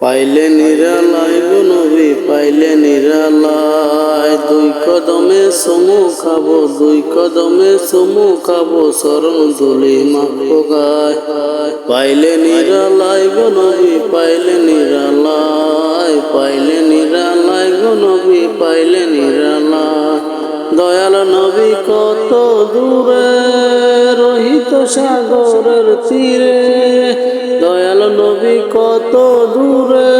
পাইলে নিরালায় গো নবী পাইলে নিরালায়। দুই কদমে সমু খাব, দুই কদমে সমু খাব শরণ তুলি মাখো গায় পাইলে নিরালায় গো নবী পাইলে নিরালায়। পাইলে নিরালায় গো নবী পাইলে নিরালায়। দয়াল নবী কত দূরে সাগরের তীরে। দয়াল নবী কত দূরে,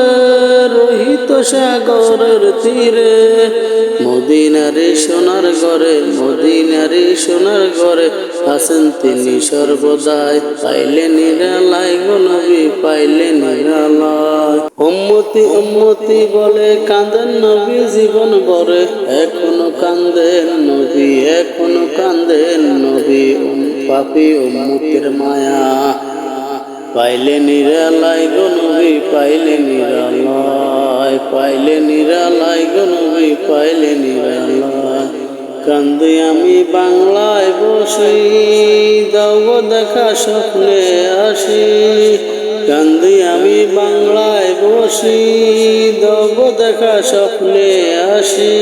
রহিত সাগরের তীরে। মদিনারে সোনার ঘরে, মদিনারে সোনার ঘরে আছেন তিনি সর্বদাই। পাইলে নিরালাই গো নবী, পাইলে নিরালাই উম্মতি উম্মতি বলে কাঁদেন নবী জীবন ভরে। এখনও কান্দেন নবী, এখনও কান্দেন নবী পাপি উম্মতির মায়া। পাইলে নিরালাই গো নবী, পাইলে নিরালয়, পাইলে নিরালাই গো নবী, পাইলে নিরালয়। কান্দে আমি বাংলায় বসি, দাও দেখা স্বপ্নে আসি। কান্দি আমি বাংলায় বসি, দাও দেখা স্বপ্নে আসি।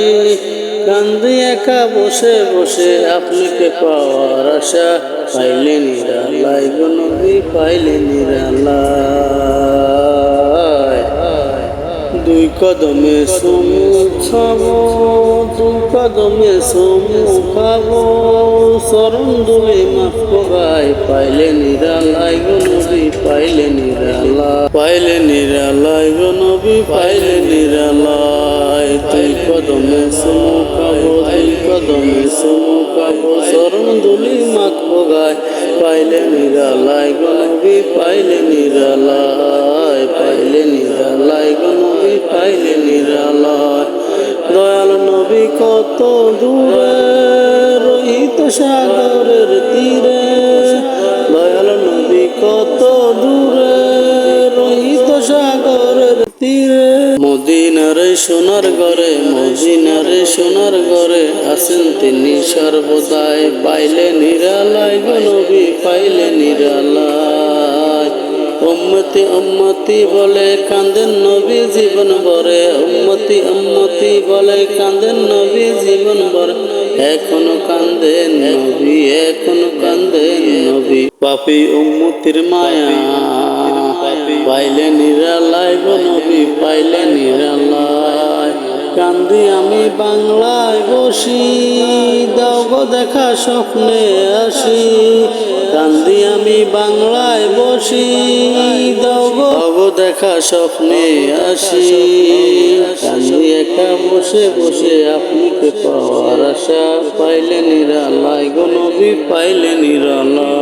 কান্দি একা বসে বসে আপনাকে পাওয়ার আশা। পাইলে নিরালাই গো নবী, পাইলে নিরালাই দুই কদমে সমু খাব দুই কদমে সমু খাব শরণ দুলে মাফ গায় পাইলে নিরালাই গো নবী, পাইলে নিরালাই পাইলে নিরালাই গো নবী, পাইলে নিরালাই দুই কদমে সমু কদমে সমু খাব শরণ দুলি মাখ গায় পাইলে নিরালাই গো পাইলে নিরালাই পাইলে নিরালাই গো নবী পাইলে নিরালাই দয়াল নবী কত দূরে রহিত সাগরের তীরে দয়াল নবী কত দূরে, রহিত সাগরের তীরে। সোনার ঘরে, মদিনারে সোনার ঘরে আছেন তিনি সর্বদাই। পাইলে নিরালাই গো নবী পাইলে নিরালাই উম্মতি উম্মতি বলে কান্দেন নবী জীবন ভরে। উম্মতি উম্মতি বলে কান্দেন নবী জীবন ভরে। এখনও কান্দেন নবী, এখনও কান্দেন নবী। পাপি উম্মতির মায়া, পাইলে নিরালায় গো নবী পাইলে নিরালায় কান্দি আমি বাংলায় বসি, দাও গো দেখা স্বপ্নে আসি। কান্দি আমি বাংলায় বসি, দাও গো দেখা স্বপ্নে আসি। কান্দি একা বসে বসে আপনাকে পাওয়ার আশা পাইলে নিরালায় গো নবী পাইলে নিরালায়। দুই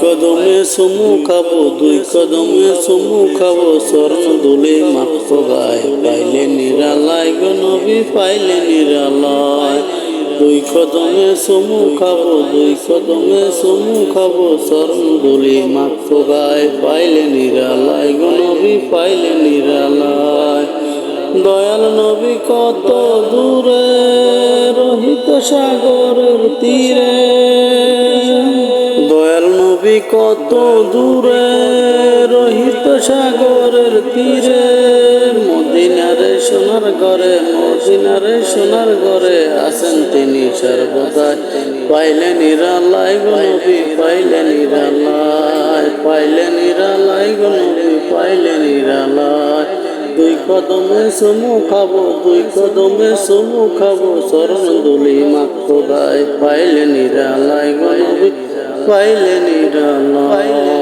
কদমে সমু খাব, দুই কদমে সমু খাব, স্বর্ণ দুলে মাখ পাইলে নিরালায় গো নবী, পাইলে নিরালায়। দুই কদমে সমু খাব, দুই কদমে সমু খাব, স্বর্ণ দুলি মাখ পাইলে নিরালায় গো নবী, পাইলে নিরালায়। দয়াল নবী কত দূরে, রহিত সাগরের তীরে। কত দূরে রহিত সাগরের তীরে, মদিনারে সোনার ঘরে, মদিনারে সোনার ঘরে আছেন তিনি সর্বদা। পাইলে নিরালাই গো নবী পাইলে নিরালাই পাইলে নিরালাই গো নবী পাইলে নিরালাই দুই কদমে সমু খাব, দুই কদমে সমু খাব শরণ দুলি মাত্র গায় পাইলে নিরালাই গো নবী। পাইলে নিরালাই